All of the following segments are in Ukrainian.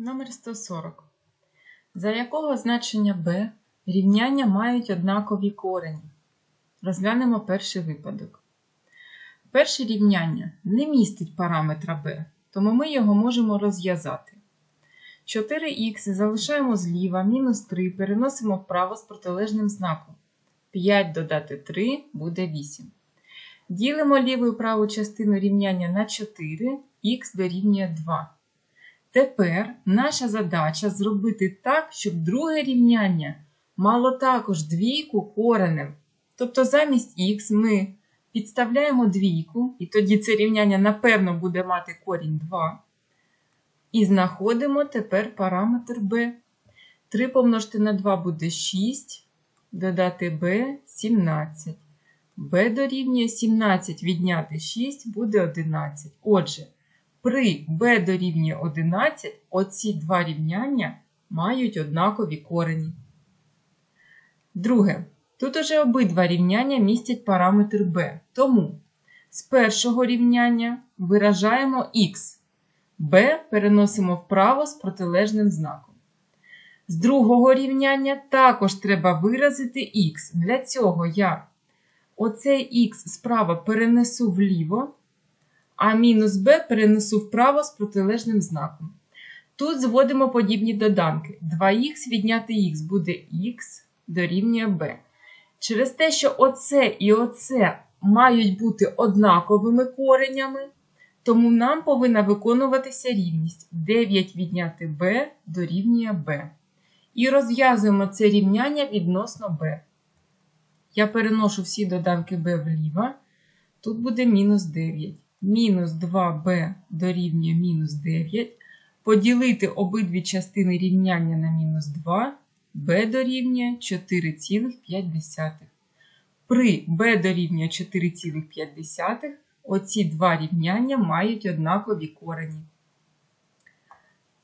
Номер 140. За якого значення b рівняння мають однакові корені? Розглянемо перший випадок. Перше рівняння не містить параметра b, тому ми його можемо розв'язати. 4х залишаємо зліва, мінус 3 переносимо вправо з протилежним знаком. 5 додати 3 буде 8. Ділимо ліву і праву частину рівняння на 4, х дорівнює 2. Тепер наша задача зробити так, щоб друге рівняння мало також двійку коренем. Тобто замість х ми підставляємо двійку, і тоді це рівняння, напевно, буде мати корінь 2. І знаходимо тепер параметр b. 3 помножити на 2 буде 6, додати b 17. b дорівнює 17 відняти 6 буде 11. Отже, при b дорівнює 11 оці два рівняння мають однакові корені. Друге. Тут уже обидва рівняння містять параметр b. Тому з першого рівняння виражаємо х. b переносимо вправо з протилежним знаком. З другого рівняння також треба виразити х. Для цього я оцей х справа перенесу вліво, а мінус b перенесу вправо з протилежним знаком. Тут зводимо подібні доданки. 2х відняти х буде х дорівнює b. Через те, що оце і оце мають бути однаковими коренями, тому нам повинна виконуватися рівність 9 відняти b дорівнює b. І розв'язуємо це рівняння відносно b. Я переношу всі доданки b вліво. Тут буде мінус 9. Мінус 2b дорівнює мінус 9. Поділити обидві частини рівняння на мінус 2 b дорівнює 4,5. При b дорівнює 4,5 оці два рівняння мають однакові корені.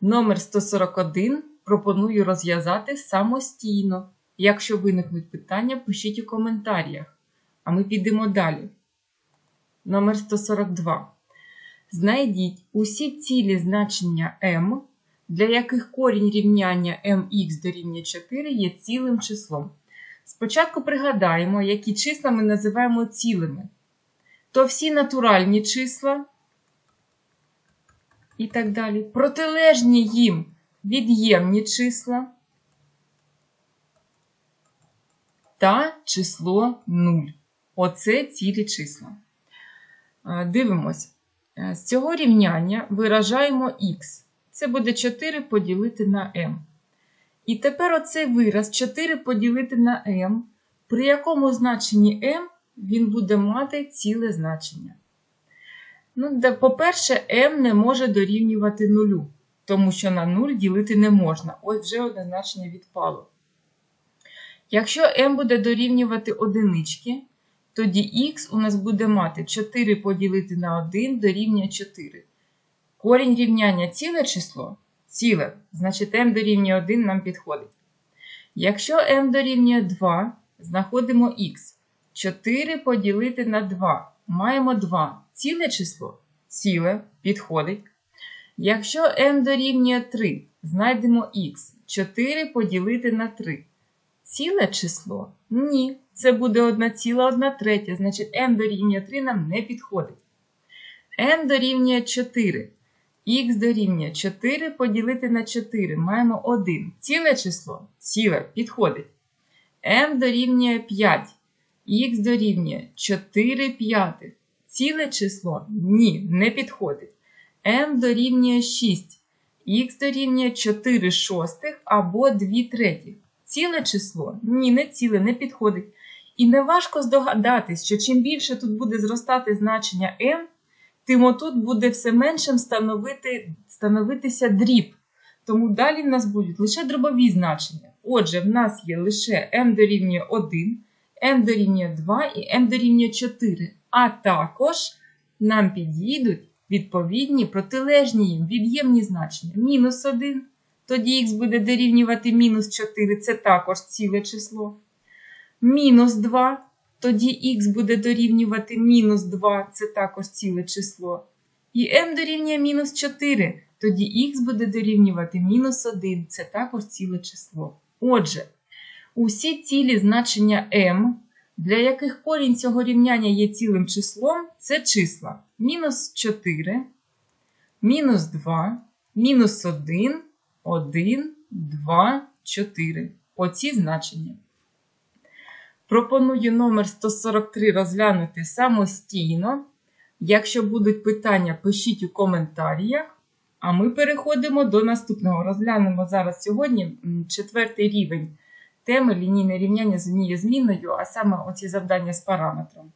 Номер 141 пропоную розв'язати самостійно. Якщо виникнуть питання, пишіть у коментарях. А ми підемо далі. Номер 142. Знайдіть усі цілі значення m, для яких корінь рівняння mx дорівнює 4 є цілим числом. Спочатку пригадаємо, які числа ми називаємо цілими. То всі натуральні числа і так далі. Протилежні їм від'ємні числа та число 0. Оце цілі числа. Дивимось. З цього рівняння виражаємо х. Це буде 4 поділити на m. І тепер оцей вираз 4 поділити на m, при якому значенні m він буде мати ціле значення. Ну, По-перше, m не може дорівнювати нулю, тому що на 0 ділити не можна. Ось вже одне значення відпало. Якщо m буде дорівнювати одинички, тоді х у нас буде мати 4 поділити на 1 дорівнює 4. Корінь рівняння ціле число ціле, значить m дорівнює 1 нам підходить. Якщо m дорівнює 2, знаходимо х. 4 поділити на 2. Маємо 2. Ціле число ціле підходить. Якщо m дорівнює 3, знайдемо х. 4 поділити на 3. Ціле число? Ні. Це буде 1,1 третя, значить m дорівнює 3 нам не підходить. m дорівнює 4. Х дорівнює 4 поділити на 4. Маємо 1. Ціле число? Ціле підходить. m дорівнює 5. Х дорівнює 4 п'ятих. Ціле число? Ні, не підходить. m дорівнює 6. Х дорівнює 4 шостих або 2 третіх. Ціле число? Ні, не ціле, не підходить. І неважко здогадатись, що чим більше тут буде зростати значення m, тим отут буде все меншим становити, становитися дріб. Тому далі в нас будуть лише дробові значення. Отже, в нас є лише m дорівнює 1, m дорівнює 2 і m дорівнює 4. А також нам підійдуть відповідні протилежні їм від'ємні значення. Мінус 1. Тоді х буде дорівнювати мінус 4, це також ціле число. Мінус 2. Тоді х буде дорівнювати мінус 2, це також ціле число. І m дорівнює мінус 4, тоді х буде дорівнювати мінус 1, це також ціле число. Отже, усі цілі значення m, для яких корінь цього рівняння є цілим числом, це числа мінус 4, мінус 2, мінус 1, 1, 2, 4. Оці значення. Пропоную номер 143 розглянути самостійно. Якщо будуть питання, пишіть у коментарях. А ми переходимо до наступного. Розглянемо зараз сьогодні четвертий рівень теми лінійне рівняння з однією зміною, а саме оці завдання з параметром.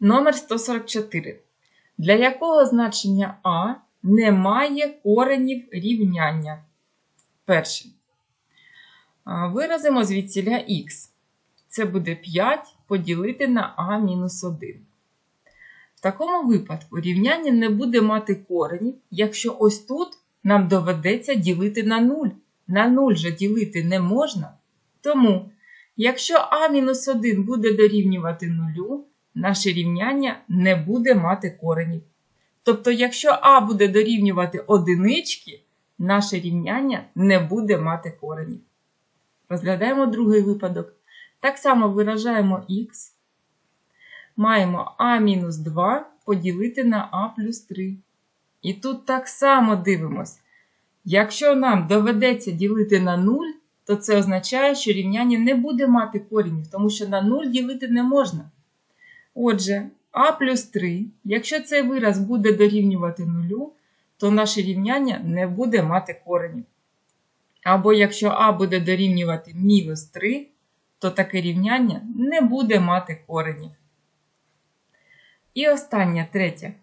Номер 144. Для якого значення А немає коренів рівняння? Перше. Виразимо звідсіля х. Це буде 5 поділити на А-1. В такому випадку рівняння не буде мати коренів, якщо ось тут нам доведеться ділити на 0. На 0 же ділити не можна. Тому, якщо А-1 буде дорівнювати 0, наше рівняння не буде мати коренів. Тобто, якщо А буде дорівнювати одинички, наше рівняння не буде мати коренів. Розглядаємо другий випадок. Так само виражаємо х. Маємо а-2 поділити на а плюс 3. І тут так само дивимось. Якщо нам доведеться ділити на 0, то це означає, що рівняння не буде мати корінів, тому що на 0 ділити не можна. Отже, а плюс 3, якщо цей вираз буде дорівнювати 0, то наше рівняння не буде мати коренів. Або якщо а буде дорівнювати мінус 3, то таке рівняння не буде мати коренів. І останнє третє.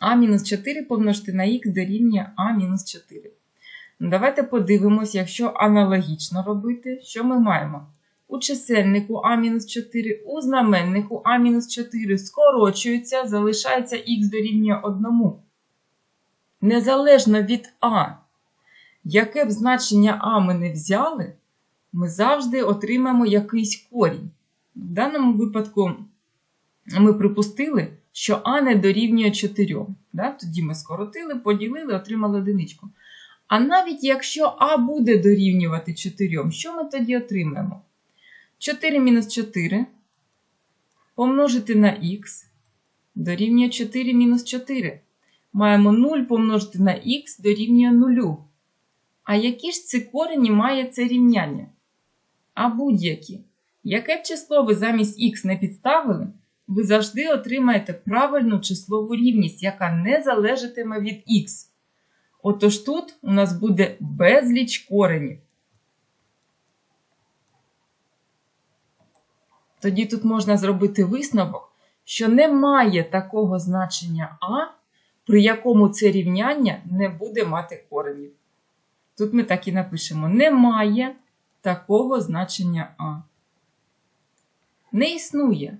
А-4 помножити на х дорівнює А-4. Давайте подивимось, якщо аналогічно робити, що ми маємо. У чисельнику А-4, у знаменнику А-4 скорочується, залишається х дорівнює 1. Незалежно від А, яке б значення А ми не взяли, ми завжди отримаємо якийсь корінь. В даному випадку ми припустили, що А не дорівнює 4. Да? Тоді ми скоротили, поділили, отримали одиничку. А навіть якщо А буде дорівнювати 4, що ми тоді отримаємо? 4 мінус 4 помножити на х дорівнює 4 мінус 4. Маємо 0 помножити на х дорівнює 0. А які ж ці корені має це рівняння? А будь-які. Яке б число ви замість х не підставили, ви завжди отримаєте правильну числову рівність, яка не залежатиме від х. Отож тут у нас буде безліч коренів. Тоді тут можна зробити висновок, що немає такого значення А, при якому це рівняння не буде мати коренів. Тут ми так і напишемо: немає такого значення А. Не існує.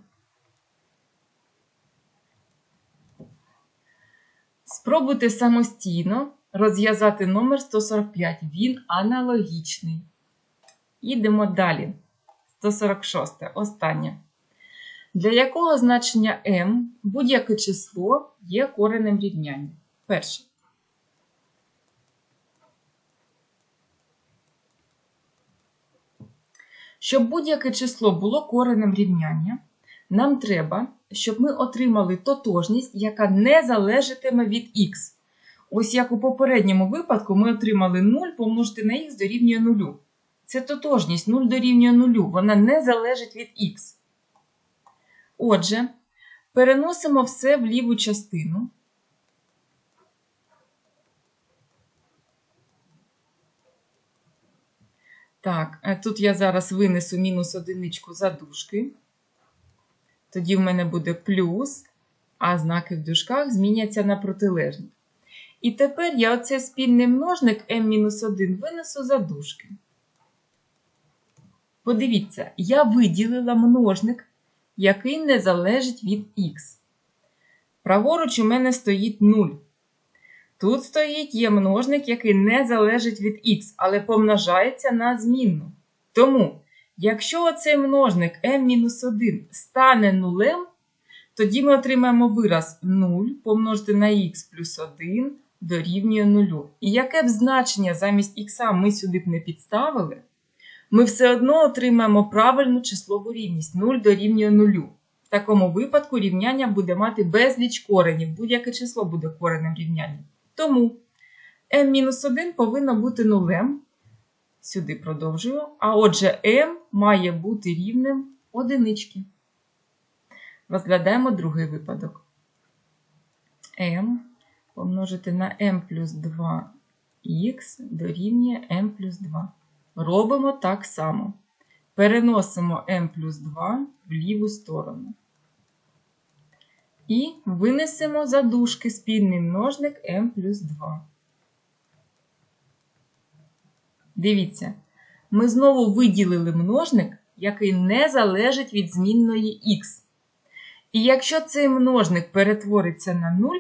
Спробуйте самостійно розв'язати номер 145. Він аналогічний. Їдемо далі. 146. Останнє. Для якого значення m будь-яке число є коренем рівняння? Перше. Щоб будь-яке число було коренем рівняння, нам треба, щоб ми отримали тотожність, яка не залежатиме від х. Ось як у попередньому випадку ми отримали 0 помножити на х дорівнює 0. Це тотожність 0 дорівнює 0, вона не залежить від х. Отже, переносимо все в ліву частину. Так, тут я зараз винесу мінус одиничку за дужки. Тоді в мене буде плюс, а знаки в дужках зміняться на протилежні. І тепер я оцей спільний множник m-1 винесу за дужки. Подивіться, я виділила множник, який не залежить від х. Праворуч у мене стоїть 0. Тут стоїть є множник, який не залежить від х, але помножається на змінну. Тому, якщо оцей множник m-1 стане нулем, тоді ми отримаємо вираз 0 помножити на х плюс 1 дорівнює 0. І яке б значення замість х ми сюди б не підставили, ми все одно отримаємо правильну числову рівність 0 дорівнює 0. В такому випадку рівняння буде мати безліч коренів, будь-яке число буде коренем рівняння. Тому m-1 повинно бути нулем. Сюди продовжую. А отже, m має бути рівнем одинички. Розглядаємо другий випадок. m помножити на m плюс 2х дорівнює m плюс 2. Робимо так само. Переносимо m плюс 2 в ліву сторону. І винесемо за дужки спільний множник m плюс 2. Дивіться, ми знову виділили множник, який не залежить від змінної х. І якщо цей множник перетвориться на 0,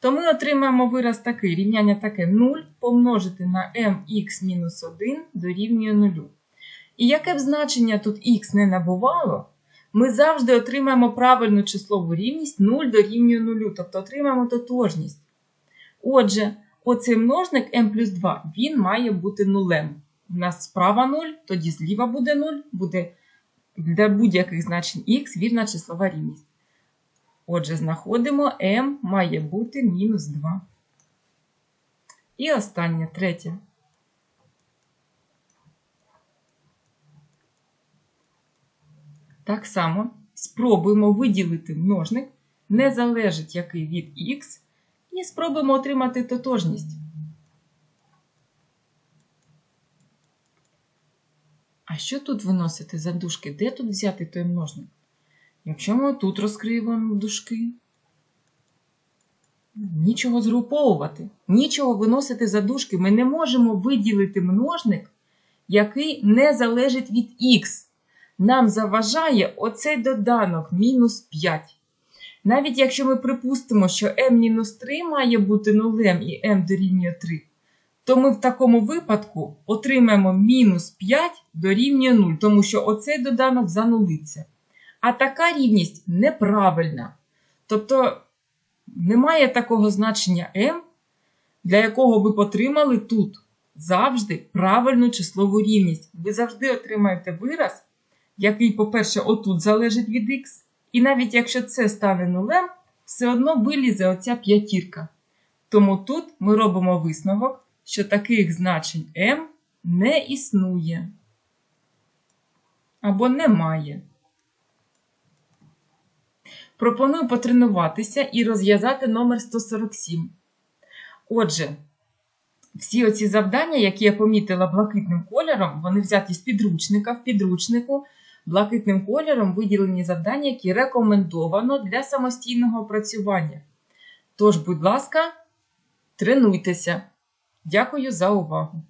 то ми отримаємо вираз такий, рівняння таке 0 помножити на mx-1 дорівнює 0. І яке б значення тут х не набувало, ми завжди отримаємо правильну числову рівність 0 дорівнює 0, тобто отримаємо тотожність. Отже, оцей множник m плюс 2 він має бути нулем. У нас справа 0, тоді зліва буде 0, буде для будь-яких значень х вірна числова рівність. Отже, знаходимо m має бути мінус 2. І останнє, третє. Так само спробуємо виділити множник, не залежить який від х, і спробуємо отримати тотожність. А що тут виносити за дужки? Де тут взяти той множник? Якщо ми тут розкриємо дужки, нічого згруповувати, нічого виносити за дужки. Ми не можемо виділити множник, який не залежить від х. Нам заважає оцей доданок мінус 5. Навіть якщо ми припустимо, що m-3 має бути нулем і m дорівнює 3, то ми в такому випадку отримаємо мінус 5 дорівнює 0, тому що оцей доданок занулиться. А така рівність неправильна. Тобто немає такого значення m, для якого ви отримали тут завжди правильну числову рівність. Ви завжди отримаєте вираз, який, по-перше, отут залежить від х. І навіть якщо це стане нулем, все одно вилізе оця п'ятірка. Тому тут ми робимо висновок, що таких значень m не існує або немає. Пропоную потренуватися і розв'язати номер 147. Отже, всі оці завдання, які я помітила блакитним кольором, вони взяті з підручника. В підручнику блакитним кольором виділені завдання, які рекомендовано для самостійного опрацювання. Тож, будь ласка, тренуйтеся. Дякую за увагу!